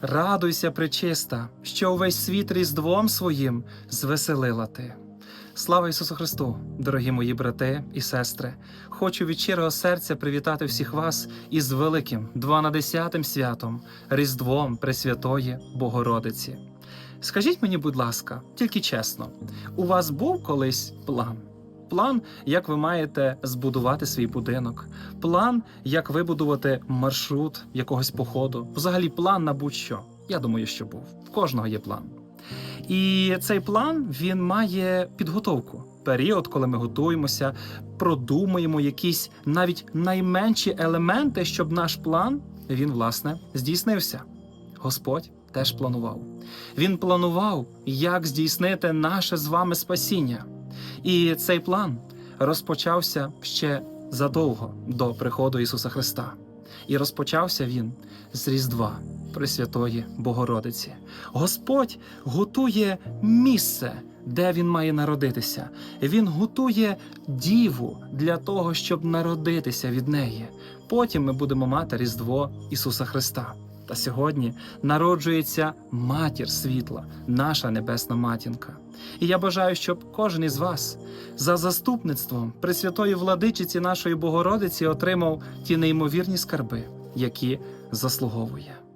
Радуйся, пречиста, що увесь світ різдвом своїм звеселила ти. Слава Ісусу Христу, дорогі мої брати і сестри! Хочу від щирого серця привітати всіх вас із великим дванадесятим святом, Різдвом Пресвятої Богородиці. Скажіть мені, будь ласка, тільки чесно, у вас був колись план? План, як ви маєте збудувати свій будинок, план, як вибудувати маршрут якогось походу, взагалі план на будь-що. Я думаю, що був. В кожного є план. І цей план він має підготовку. Період, коли ми готуємося, продумуємо якісь навіть найменші елементи, щоб наш план він власне здійснився. Господь теж планував. Він планував, як здійснити наше з вами спасіння. І цей план розпочався ще задовго до приходу Ісуса Христа. І розпочався він з Різдва Пресвятої Богородиці. Господь готує місце, де він має народитися. Він готує діву для того, щоб народитися від неї. Потім ми будемо мати Різдво Ісуса Христа. Та сьогодні народжується матір світла, наша небесна матінка. І я бажаю, щоб кожен із вас за заступництвом Пресвятої владичиці нашої Богородиці отримав ті неймовірні скарби, які заслуговує.